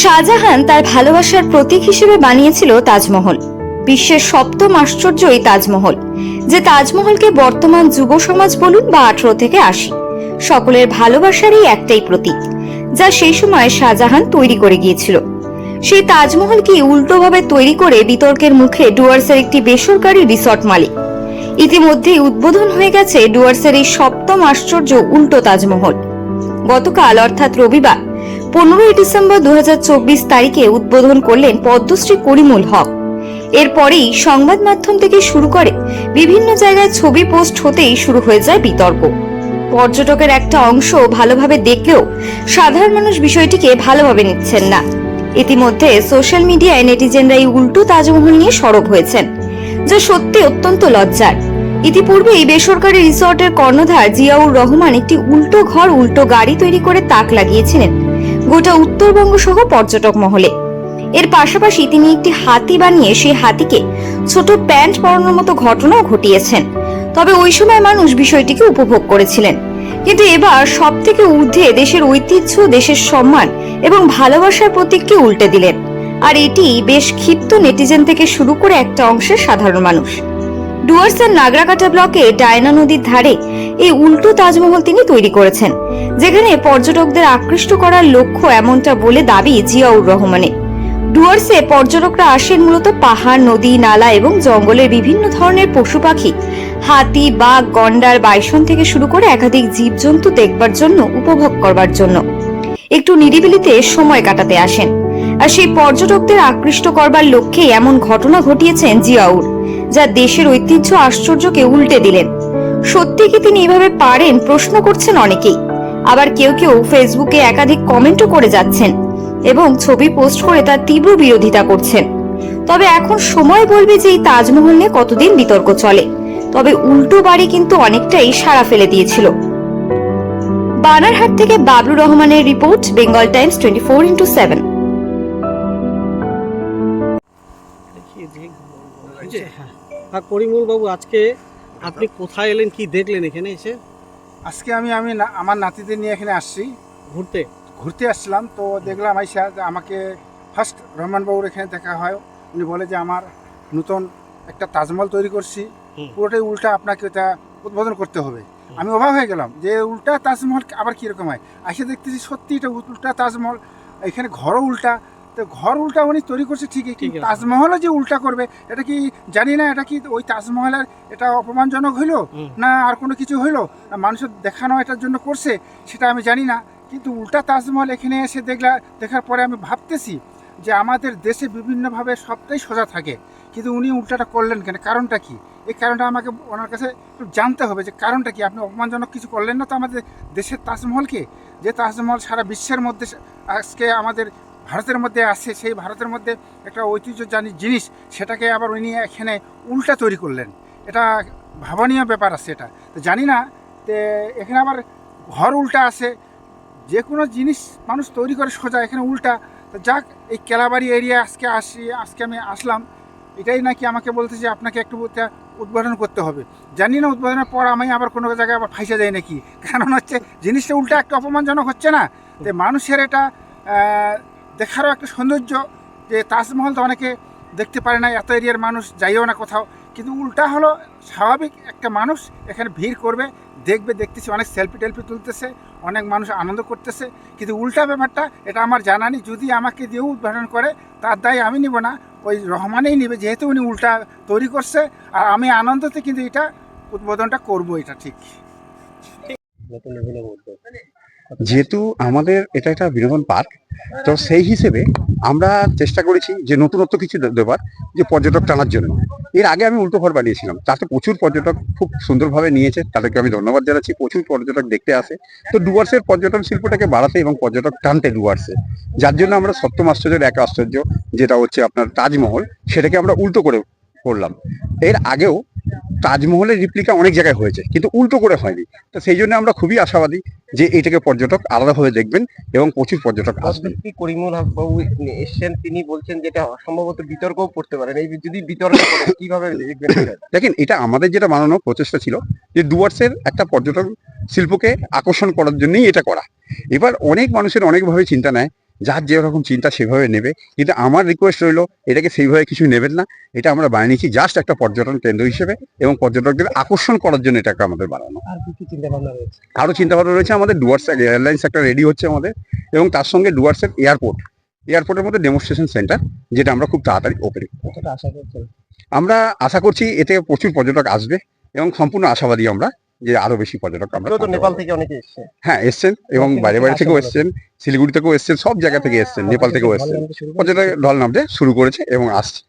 শাহজাহান তার ভালোবাসার প্রতীক হিসেবে বানিয়েছিল তাজমহল, বিশ্বের সপ্তম আশ্চর্য এই তাজমহল, যে তাজমহলকে বর্তমান যুব সমাজ বলুন বা আঠারো থেকে আশি, সকলের ভালোবাসারই একটাই প্রতীক, যা সেই সময় শাহজাহান তৈরি করে গিয়েছিল। সেই তাজমহলকে উল্টোভাবে তৈরি করে বিতর্কের মুখে ডুয়ার্সের একটি বেসরকারি রিসর্ট মালিক। ইতিমধ্যেই উদ্বোধন হয়ে গেছে ডুয়ার্সের এই সপ্তম আশ্চর্য উল্টো তাজমহল। গতকাল, অর্থাৎ রবিবার পনেরোই ডিসেম্বর দু হাজার চব্বিশ তারিখে উদ্বোধন করলেন পদ্মশ্রী করিমুল হক। এরপরেই সংবাদ মাধ্যম থেকে শুরু করে বিভিন্ন জায়গায় ছবি পোস্ট হতেই শুরু হয়ে যায় বিতর্ক। পর্যটকের একটা অংশ ভালোভাবে দেখলেও সাধারণ মানুষ বিষয়টিকে ভালোভাবে নিচ্ছেন না। ইতিমধ্যে সোশ্যাল মিডিয়ায় নেটিজেনরা এই উল্টো তাজমহল নিয়ে সরব হয়েছেন, যা সত্যি অত্যন্ত লজ্জার। ইতিপূর্বে এই বেসরকারি রিসর্টের কর্ণধার জিয়াউর রহমান একটি উল্টো ঘর, উল্টো গাড়ি তৈরি করে তাক লাগিয়েছিলেন। গোটা উত্তরবঙ্গ সহ পর্যটক মহলে। এর পাশাপাশি তিনি একটি হাতি বানিয়ে সেই হাতিকে ছোট প্যান্ট পরানোর মতো ঘটনাও ঘটিয়েছেন। তবে ওই সময় মানুষ বিষয়টিকে উপভোগ করেছিলেন। কিন্তু এবার সব থেকে ঊর্ধ্বে দেশের ঐতিহ্য, দেশের সম্মান এবং ভালোবাসার প্রতীককে উল্টে দিলেন। আর এটি বেশ ক্ষিপ্ত নেটিজেন থেকে শুরু করে একটা অংশের সাধারণ মানুষ। ডুয়ার্সের নাগরাকাটা ব্লকে ডায়না নদীর ধারে এই উল্টো তাজমহল তিনি তৈরি করেছেন, যেখানে পর্যটকদের আকৃষ্ট করার লক্ষ্য এমনটা বলে দাবি জিয়াউর রহমানের। ডুয়ার্সে পর্যটকরা আসেন মূলত পাহাড়, নদী, নালা এবং জঙ্গলের বিভিন্ন ধরনের পশু পাখি। হাতি, বাঘ, গন্ডার, বাইসন থেকে শুরু করে একাধিক জীবজন্তু দেখবার জন্য, উপভোগ করবার জন্য। একটু নিরিবিলিতে সময় কাটাতে আসেন। আর সেই পর্যটকদের আকৃষ্ট করবার লক্ষ্যে এমন ঘটনা ঘটিয়েছেন জিয়াউর। যা দেশের ঐতিহ্য আশ্চর্যকে উল্টে দিলেন। সত্যি কি তিনি এভাবে পারেন? প্রশ্ন করছেন অনেকেই। আবার কেউ কেউ ফেসবুকে একাধিক কমেন্টও করে যাচ্ছেন এবং ছবি পোস্ট করে তার তীব্র বিরোধিতা করছেন। তবে এখন সময় বলবে যে এই তাজমহল নিয়ে কতদিন বিতর্ক চলে। তবে উল্টো বাড়ি কিন্তু অনেকটাই সাড়া ফেলে দিয়েছিল। বানারহাট থেকে বাবলু রহমানের report, Bengal Times twenty four into seven. হ্যাঁ। করিমুল বাবু আজকে আপনি কোথায় এলেন কি দেখলেন এখানে এসে? আজকে আমি আমি আমার নাতিদের নিয়ে এখানে আসছি। ঘুরতে? ঘুরতে আসছিলাম তো দেখলাম আইসা যে আমাকে ফার্স্ট রহমান বাবুর এখানে দেখা হয়। উনি বলে যে আমার নতুন একটা তাজমহল তৈরি করছি। পুরোটাই উল্টা আপনাকে ওটা উদ্বোধন করতে হবে। আমি অবাক হয়ে গেলাম যে উল্টা তাজমহল আবার কীরকম হয়? এসে দেখতেছি সত্যি এটা উল্টা তাজমহল। এখানে ঘরও উল্টা তো ঘর উল্টা উনি তৈরি করছে ঠিকই কিন্তু তাজমহলও যে উল্টা করবে এটা কি জানি না এটা কি ওই তাজমহলের এটা অপমানজনক হইল? না আর কোনো কিছু হইল? না মানুষের দেখানো এটার জন্য করছে সেটা আমি জানি না। কিন্তু উল্টা তাজমহল এখানে এসে দেখলা দেখার পরে আমি ভাবতেছি যে আমাদের দেশে বিভিন্নভাবে সবটাই সোজা থাকে। কিন্তু উনি উল্টাটা করলেন কেন? কারণটা কি? এই কারণটা আমাকে ওনার কাছে একটু জানতে হবে যে কারণটা কি? আপনি অপমানজনক কিছু করলেন না তো আমাদের দেশের তাজমহলকে? যে তাজমহল সারা বিশ্বের মধ্যে আজকে আমাদের ভারতের মধ্যে আছে সেই ভারতের মধ্যে একটা ঐতিহ্য জানি জিনিস সেটাকে আবার উনি এখানে উল্টা তৈরি করলেন। এটা ভাবনীয় ব্যাপার আছে এটা। তো জানি না তে এখানে আবার ঘর উল্টা আছে যে কোনো জিনিস মানুষ তৈরি করে সোজা এখানে উল্টা। তো যাক এই কেলাবাড়ি এরিয়া আজকে আসি আজকে আমি আসলাম। এটাই নাকি আমাকে বলতে যে আপনাকে একটু উদ্বোধন করতে হবে। জানি না উদ্বোধনের পর আমি আবার কোনো জায়গায় আবার ফাইসে যাই নাকি। কারণ হচ্ছে জিনিসটা উল্টা একটা অপমানজনক হচ্ছে না। তো মানুষের এটা দেখারও একটা সৌন্দর্য যে তাজমহল তো অনেকে দেখতে পারে না এত এরিয়ার মানুষ, যাইও না কোথাও। কিন্তু উল্টা হলো, স্বাভাবিক একটা মানুষ এখানে ভিড় করবে, দেখবে, দেখতেছি, অনেক সেলফি টেলফি তুলতেছে, অনেক মানুষ আনন্দ করতেছে। কিন্তু উল্টা ব্যাপারটা, এটা আমার জানা নেই, যদি আমাকে দিয়েও উদ্বোধন করে, তার দায় আমি নিব না, ওই রহমানেই নেবে, যেহেতু উনি উল্টা তৈরি করছে, আর আমি আনন্দতে কিন্তু এটা উদ্বোধনটা করব, এটা ঠিক। যেহেতু আমাদের এটা একটা বিনোদন পার্ক, তো সেই হিসেবে আমরা চেষ্টা করেছি যে নতুনত্ব কিছু দেবার, যে পর্যটক টানার জন্য। এর আগে আমি উল্টো ঘর বানিয়েছিলাম, তাতে প্রচুর পর্যটক খুব সুন্দরভাবে নিয়েছে, তাদেরকে আমি ধন্যবাদ জানাচ্ছি, প্রচুর পর্যটক দেখতে আসে। তো ডুয়ার্সের পর্যটন শিল্পটাকে বাড়াতে এবং পর্যটক টানতে ডুয়ার্সে। যার জন্য আমরা সপ্তম আশ্চর্যের এক আশ্চর্য, যেটা হচ্ছে আপনার তাজমহল, সেটাকে আমরা উল্টো করে করলাম। এর আগেও তাজমহলের রিপ্লিকা অনেক জায়গায় হয়েছে কিন্তু উল্টো করে হয়নি। তো সেই জন্য আমরা খুবই আশাবাদী যে এটাকে পর্যটক আলাদাভাবে দেখবেন এবং প্রচুর পর্যটক আসবেন। করিমুল হক বাবু এসছেন তিনি বলছেন যেটা সম্ভবত বিতর্কও পড়তে পারেন। এই যদি বিতর্ক কীভাবে দেখবেন দেখেন এটা আমাদের যেটা বানানো প্রচেষ্টা ছিল যে ডুয়ার্সের একটা পর্যটন শিল্পকে আকর্ষণ করার জন্যই এটা করা। এবার অনেক মানুষের অনেকভাবে চিন্তা নেয় যার যেরকম চিন্তা সেভাবে নেবে। কিন্তু আমার রিকোয়েস্ট রইল এটাকে সেইভাবে কিছু নেবেন না। এটা আমরা বানিয়েছি জাস্ট একটা পর্যটন কেন্দ্র হিসেবে এবং পর্যটকদের আকর্ষণ করার জন্য এটাকে আমাদের বানানো। আর কি কি চিন্তা ভাবনা রয়েছে? আরও চিন্তা ভাবনা রয়েছে আমাদের ডুয়ার্স এয়ারলাইন্স একটা রেডি হচ্ছে আমাদের এবং তার সঙ্গে ডুয়ার্সের এয়ারপোর্ট। এয়ারপোর্টের মধ্যে ডেমনস্ট্রেশন সেন্টার যেটা আমরা খুব তাড়াতাড়ি ওপেন আমরা আশা করছি এতে প্রচুর পর্যটক আসবে এবং সম্পূর্ণ আশাবাদী আমরা। যে আরও বেশি পর্যটক আমরা নেপাল থেকে অনেকে এসছে। হ্যাঁ এসছেন এবং বাইরে বাইরে থেকেও এসছেন শিলিগুড়ি থেকেও এসছেন সব জায়গা থেকে এসছেন নেপাল থেকেও এসছেন। পর্যটক ঢল নামতে শুরু করেছে এবং আসছে।